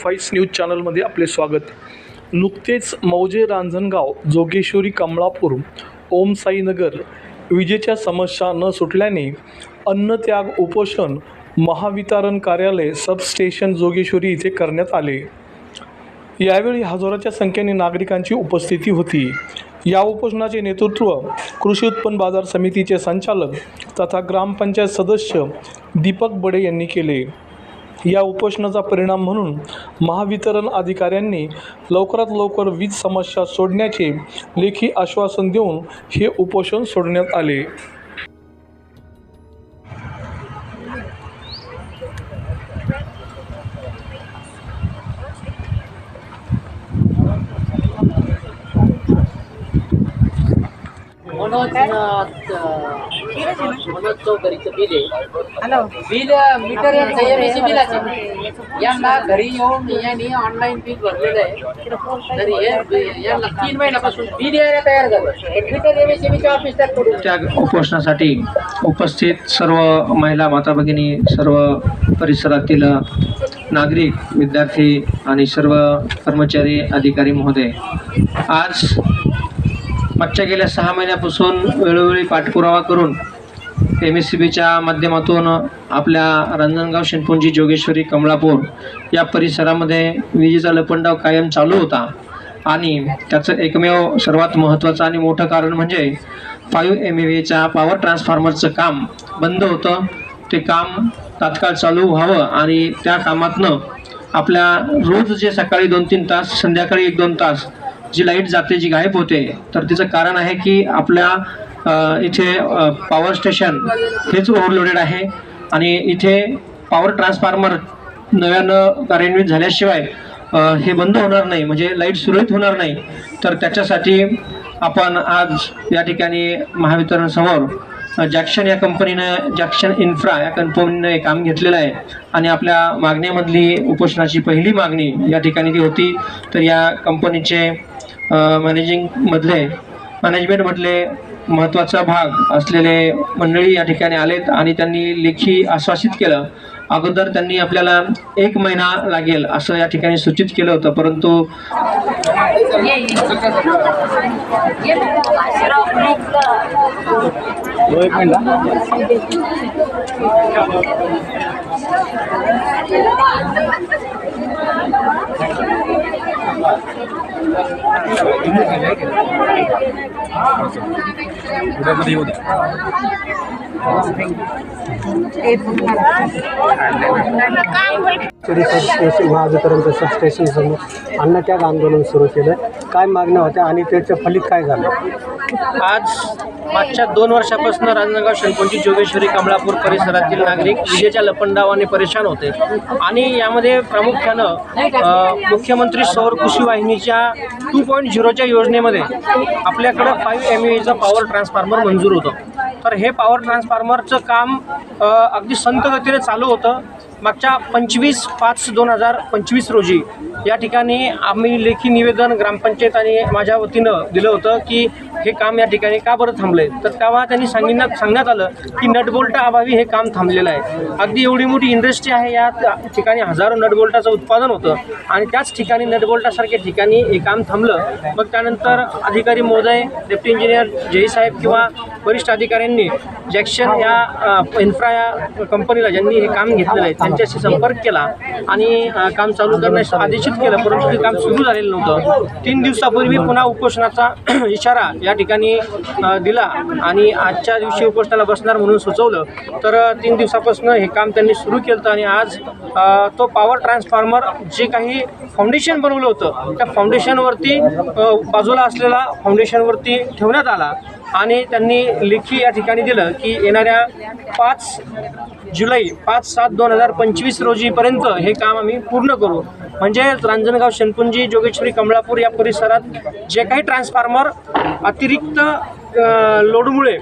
फाईव्स news चॅनलमध्ये आपले स्वागत. नुकतेच मौजे रांजणगाव जोगेश्वरी कमळापूर ओम साईनगर विजेच्या समस्या न सुटल्याने अन्नत्याग उपोषण महावितरण कार्यालय सबस्टेशन जोगेश्वरी इथे करण्यात आले. यावेळी हजाराच्या संख्येने नागरिकांची उपस्थिती होती. या उपोषणाचे नेतृत्व कृषी उत्पन्न बाजार समितीचे संचालक तथा ग्रामपंचायत सदस्य दीपक बडे यांनी केले. या उपोषणाचा परिणाम म्हणून महावितरण अधिकाऱ्यांनी लवकरात लवकर वीज समस्या सोडण्याचे लेखी आश्वासन देऊन हे उपोषण सोडण्यात आले. मनोज चौधरीचं बिल आहे हॅलो बिल मीटर यांचं एमएसी बिलाचे यांना घरी येऊन यांनी ऑनलाईन बिल भरलेलं आहे. तरी हे यांना तीन महिन्यापासून बिल यायला तयार झालं. मीटर बीच्या ऑफिसला त्या उपोषणासाठी उपस्थित सर्व महिला माता भगिनी सर्व परिसरातील नागरिक विद्यार्थी आणि सर्व कर्मचारी अधिकारी महोदय आज मागच्या गेल्या सहा महिन्यापासून वेळोवेळी पाठपुरावा करून एम एस सी बीच्या माध्यमातून आपल्या रंजनगाव शेणपुंजी जोगेश्वरी कमळापूर या परिसरामध्ये विजेचा लपंडाव कायम चालू होता. आणि त्याचं एकमेव सर्वात महत्त्वाचं आणि मोठं कारण म्हणजे फाईव्ह एम ए व्हीच्या पॉवर ट्रान्सफॉर्मरचं काम बंद होतं. ते काम तात्काळ चालू व्हावं आणि त्या कामातनं आपल्या रोज जे सकाळी दोन तीन तास संध्याकाळी एक दोन तास जी लाइट जाते जी गायब होते तर तिचं कारण आहे की आपल्या इथे पॉवर स्टेशन हेच ओव्हरलोडेड आहे आणि इथे पॉवर ट्रान्सफॉर्मर नव्यानं कार्यान्वित झाल्याशिवाय हे बंद होणार नाही. म्हणजे लाइट सुरळीत होणार नाही. तर त्याच्यासाठी आपण आज या ठिकाणी महावितरणसमोर जॅक्शन या कंपनीनं जॅक्शन इन्फ्रा या कंपनीनं हे काम घेतलेलं आहे. आणि आपल्या मागण्यामधली उपोषणाची पहिली मागणी या ठिकाणी ती होती तर या कंपनीचे मॅनेजिंगमधले मॅनेजमेंटमधले महत्त्वाचा भाग असलेले मंडळी या ठिकाणी आलेत आणि त्यांनी लेखी आश्वासित केलं. अगोदर त्यांनी आपल्याला एक महिना लागेल असं या ठिकाणी सूचित केलं होतं परंतु महावितरणचं सबस्टेशन समोर अन्नत्याग आंदोलन सुरू केलं काय मागण्या होत्या आणि त्याचं फलित काय झालं? आज मागच्या दोन वर्षापासून रांजणगाव शेणकोंची जोगेश्वरी कमळापूर परिसरातील नागरिक विजेच्या लपंडावाने परेशान होते. आणि यामध्ये प्रामुख्यानं मुख्यमंत्री सौर कृषी वाहिनीच्या टू पॉईंट झिरोच्या योजनेमध्ये आपल्याकडं फाईव्ह एम एचं पॉवर ट्रान्सफॉर्मर मंजूर होतं. तर हे पॉवर ट्रान्सफॉर्मरचं काम अगदी संत गतीने चालू होतं. मागच्या पंचवीस पाच दोन हजार पंचवीस रोजी या ठिकाणी आम्ही लेखी निवेदन ग्रामपंचायत आणि माझ्या वतीनं दिलं होतं की हे काम या ठिकाणी का बरं थांबलं आहे तर तेव्हा त्यांनी सांगितलं सांगण्यात आलं की नटबोल्टा अभावी हे काम थांबलेलं आहे. अगदी एवढी मोठी इंडस्ट्री आहे या ठिकाणी हजारो नटबोल्टाचं उत्पादन होतं आणि त्याच ठिकाणी नटबोल्टासारख्या ठिकाणी हे काम थांबलं. मग त्यानंतर अधिकारी महोदय डेप्टी इंजिनियर जय साहेब किंवा वरिष्ठ अधिकाऱ्यांनी जॅक्शन या इन्फ्रा या कंपनीला ज्यांनी हे काम घेतलेलं आहे त्यांच्याशी संपर्क केला आणि काम चालू करण्यास आदेशित केलं परंतु ते काम सुरू झालेलं नव्हतं. तीन दिवसापूर्वी पुन्हा उपोषणाचा इशारा या ठिकाणी दिला आणि आजच्या दिवशी उपोषणाला बसणार म्हणून सुचवलं. तर तीन दिवसापासून हे काम त्यांनी सुरू केलं आणि आज तो पॉवर ट्रान्सफॉर्मर जे काही फाउंडेशन बनवलं होतं त्या फाउंडेशनवरती बाजूला असलेला फाउंडेशनवरती ठेवण्यात आला. आणि त्यांनी लेखी या ठिकाणी दिलं की येणाऱ्या पाच जुलै पाच सात दोन हजार पंचवीस रोजीपर्यंत हे काम आम्ही पूर्ण करू. म्हणजे रांजणगाव शनपुंजी जोगेश्वरी कमळापूर या परिसरात जे काही ट्रान्सफॉर्मर अतिरिक्त लोडमुळे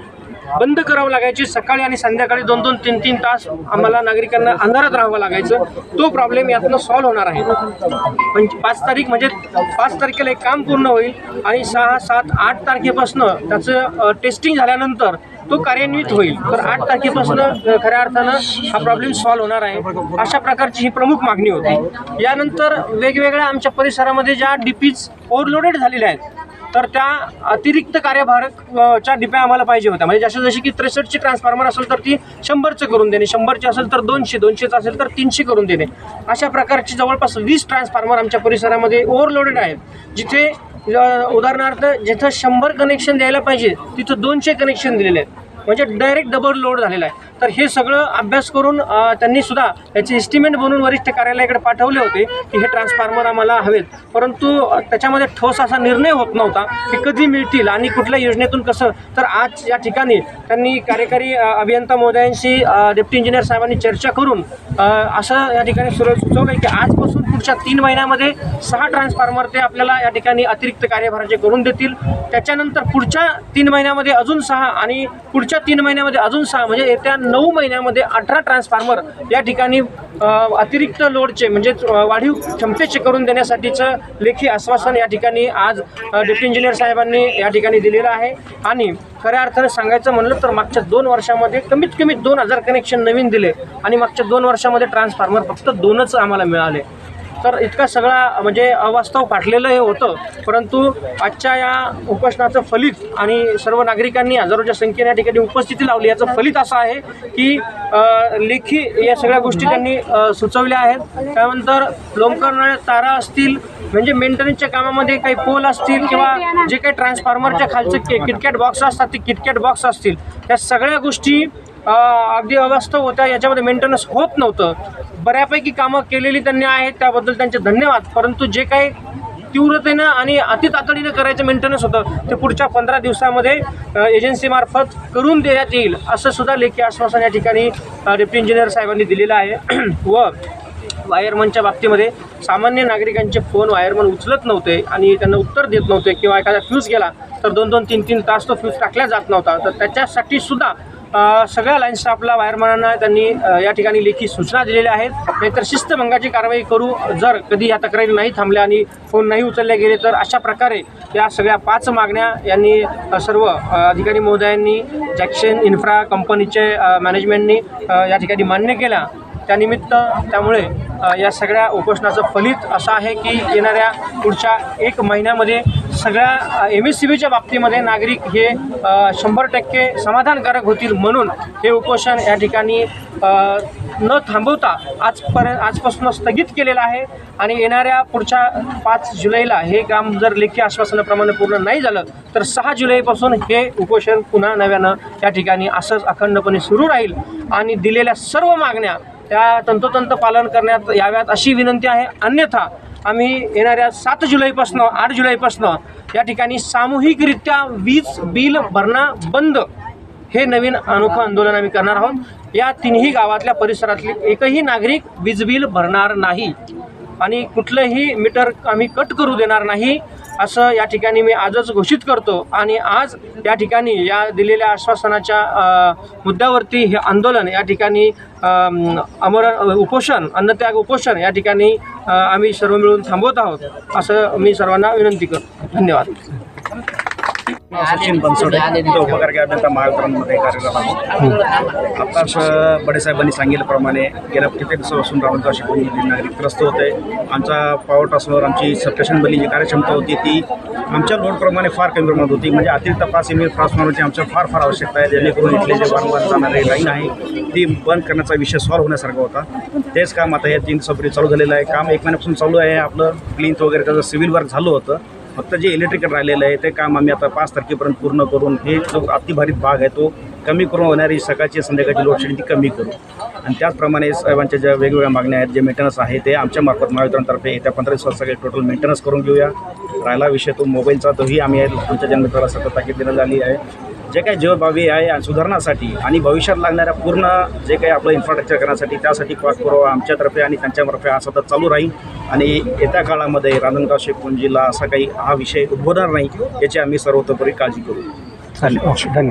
बंद करावं लागायची. सकाळी आणि संध्याकाळी दोन दोन तीन तीन तास आम्हाला नागरिकांना अंधारात राहावं लागायचं. तो प्रॉब्लेम यातनं सॉल्व्ह होणार आहे. पंच पाच तारीख म्हणजे पाच तारखेला एक काम पूर्ण होईल आणि सहा सात आठ तारखेपासनं त्याचं टेस्टिंग झाल्यानंतर तो कार्यान्वित होईल. तर आठ तारखेपासून खऱ्या अर्थानं हा प्रॉब्लेम सॉल्व्ह होणार आहे. अशा प्रकारची ही प्रमुख मागणी होती. यानंतर वेगवेगळ्या आमच्या परिसरामध्ये ज्या डीपीज ओव्हरलोडेड झालेल्या आहेत तर त्या अतिरिक्त कार्यभारकच्या डिप्या आम्हाला पाहिजे होत्या. म्हणजे जसं जशी की त्रेसष्टची ट्रान्सफॉर्मर असेल तर ती शंभरचं करून देणे. शंभरची असेल तर दोनशे दोनशेचं असेल तर तीनशे करून देणे. अशा प्रकारची जवळपास वीस ट्रान्सफॉर्मर आमच्या परिसरामध्ये ओव्हरलोडेड आहेत. जिथे उदाहरणार्थ जिथं शंभर कनेक्शन द्यायला पाहिजे तिथं दोनशे कनेक्शन दिलेले आहेत. म्हणजे डायरेक्ट डबल लोड झालेला आहे. तर हे सगळं अभ्यास करून त्यांनी सुद्धा याचे एस्टिमेट बनवून वरिष्ठ कार्यालयाकडे पाठवले होते की हे ट्रान्सफॉर्मर आम्हाला हवेत. परंतु त्याच्यामध्ये ठोस असा निर्णय होत नव्हता की कधी मिळतील आणि कुठल्या योजनेतून कसं. तर आज या ठिकाणी त्यांनी कार्यकारी अभियंता महोदयांशी डेप्टी इंजिनियर साहेबांनी चर्चा करून असं या ठिकाणी सुरू सुचवलं की आजपासून पुढच्या तीन महिन्यामध्ये सहा ट्रान्सफॉर्मर ते आपल्याला या ठिकाणी अतिरिक्त कार्यभाराचे करून देतील. त्याच्यानंतर पुढच्या तीन महिन्यामध्ये अजून सहा आणि पुढच्या तीन महिन्यामध्ये अजून सहा म्हणजे येत्या नऊ महिन्यामध्ये अठरा ट्रान्सफॉर्मर या ठिकाणी अतिरिक्त लोडचे म्हणजे वाढीव क्षमतेचे करून देण्यासाठीचं लेखी आश्वासन या ठिकाणी आज अ, डेप्टी इंजिनियर साहेबांनी या ठिकाणी दिलेलं आहे. आणि खऱ्या अर्थानं सांगायचं म्हणलं तर मागच्या दोन वर्षामध्ये कमीत कमी दोन हजार कनेक्शन नवीन दिले आणि मागच्या दोन वर्षामध्ये ट्रान्सफॉर्मर फक्त दोनच आम्हाला मिळाले. तर इतका सगळा म्हणजे अवास्तव फाटलेलं हे होतं. परंतु आजच्या या उपोषणाचं फलित आणि सर्व नागरिकांनी हजारोच्या संख्येने या ठिकाणी उपस्थिती लावली. याचं फलित असं आहे की लेखी या सगळ्या गोष्टी त्यांनी सुचवल्या आहेत. त्यानंतर लोंबकरणाऱ्या तारा असतील म्हणजे मेंटेनन्सच्या कामामध्ये काही पोल असतील किंवा जे काही ट्रान्सफॉर्मरच्या खालचे के किटकॅट बॉक्स असतात ते किटकॅट बॉक्स असतील. त्या सगळ्या गोष्टी अगदी अवास्तव होत्या. याच्यामध्ये मेंटेनन्स होत नव्हतं. बऱ्यापैकी कामं केलेली त्यांनी आहेत त्याबद्दल त्यांचे धन्यवाद. परंतु जे काही तीव्रतेनं आणि अतितातडीनं करायचं मेंटेनन्स होतं ते पुढच्या पंधरा दिवसामध्ये एजन्सीमार्फत करून देण्यात येईल असं सुद्धा लेखी आश्वासन या ठिकाणी अ, डेप्टी इंजिनियर साहेबांनी दिलेलं आहे. व वायरमनच्या बाबतीमध्ये सामान्य नागरिकांचे फोन वायरमन उचलत नव्हते आणि त्यांना उत्तर देत नव्हते किंवा एखादा फ्यूज गेला तर दोन दोन तीन तीन तास तो फ्यूज टाकला जात नव्हता. तर त्याच्यासाठी सुद्धा सगळ्या लाईन स्टाफला वायरमनांना त्यांनी या ठिकाणी लेखी सूचना दिलेल्या आहेत. नाहीतर शिस्तभंगाची कारवाई करू जर कधी या तक्रारी नाही थांबल्या आणि फोन नाही उचलले गेले तर अशा प्रकारे या सगळ्या पाच मागण्या यांनी सर्व अधिकारी महोदयांनी जॅक्शन इन्फ्रा कंपनीचे मॅनेजमेंटनी या ठिकाणी मान्य केल्या. त्यानिमित्त त्यामुळे या सगळ्या उपोषणाचं फलित असं आहे की येणाऱ्या पुढच्या एक महिन्यामध्ये सगळ्या एम एस सी बीच्या बाबतीमध्ये नागरिक हे शंभर टक्के समाधानकारक होतील म्हणून हे उपोषण या ठिकाणी न थांबवता आजपर्यंत आजपासून स्थगित केलेलं आहे. आणि येणाऱ्या पुढच्या पाच जुलैला हे काम जर लेखी आश्वासनाप्रमाणे पूर्ण नाही झालं तर सहा जुलैपासून हे उपोषण पुन्हा नव्यानं या ठिकाणी असंच अखंडपणे सुरू राहील. आणि दिलेल्या सर्व मागण्या त्या तंतोतंत पालन करण्यात याव्यात अशी विनंती आहे. अन्यथा आम्ही येणाऱ्या सात जुलैपासनं आठ जुलैपासनं या ठिकाणी सामूहिकरित्या वीज बिल भरणं बंद हे नवीन अनोखं आंदोलन आम्ही करणार आहोत. या तिन्ही गावातल्या परिसरातले एकही नागरिक वीज बिल भरणार नाही. आणि कुठलंही मीटर आम्ही कट करू देणार नाही असं या ठिकाणी मी आजच घोषित करतो. आणि आज या ठिकाणी या दिलेल्या आश्वासनाच्या मुद्द्यावरती हे आंदोलन या ठिकाणी अमरण अमर उपोषण अन्नत्याग उपोषण या ठिकाणी आम्ही सर्व मिळून थांबवत आहोत असं मी सर्वांना विनंती करतो. धन्यवाद. सचिन बनसोडे. इथं उपकार्य अभियंता महावितरणमध्ये कार्यरत आहोत आत्ताच अ, बडेसाहेबांनी सांगितल्याप्रमाणे गेल्या कित्येक दिवसापासून राहुलगाव शिकवून नागरिक त्रस्त होते. आमचा पॉवर ट्रान्सफर आमची सबस्टेशन बनली जी कार्यक्षमता होती ती आमच्या लोडप्रमाणे फार कमी प्रमाणात होती. म्हणजे अतिरिक्त पाच एम एल ट्रान्सफॉर्मरची आमच्या फार फार आवश्यकता आहे. जेणेकरून इथले जे वारंवार जाणारे लाईन आहे ती बंद करण्याचा विषय सॉल्व्ह होण्यासारखा होता. तेच काम आता या तीन दिवसापूर्वी चालू झालेलं आहे. काम एक महिन्यापासून चालू आहे. आपलं प्लिंथ वगैरे त्याचं सिव्हिल वर्क झालं होतं. फक्त जे इलेक्ट्रिकल राहिलेलं आहे ते काम आम्ही आता पाच तारखेपर्यंत पूर्ण करून हे जो अतिभारित भाग आहे तो कमी करून होणारी सकाळची संध्याकाळची लोडशेडिंग ती कमी करू. आणि त्याचप्रमाणे साहेबांच्या ज्या वेगवेगळ्या मागण्या आहेत जे मेंटेनन्स आहे ते आमच्या मार्फत महावितरणतर्फे येत्या पंधरा दिवसात सगळे टोटल मेंटेनन्स करून घेऊया. राहिला विषय तो मोबाईलचा तोही आम्ही आमच्या जनमित्राला सतत ताकीद देण्यात आली आहे. जे काही जीवभावी आहे आणि सुधारण्यासाठी आणि भविष्यात लागणाऱ्या पूर्ण जे काही आपलं इन्फ्रास्ट्रक्चर करण्यासाठी त्यासाठी पाठपुरावा आमच्यातर्फे आणि त्यांच्यातर्फे हा सतत चालू राहील. आणि येत्या काळामध्ये रांजणगाव शेखपुंजीला असा काही हा विषय उद्भवणार नाही याची आम्ही सर्वतोपरी काळजी करू. चालेल. धन्यवाद.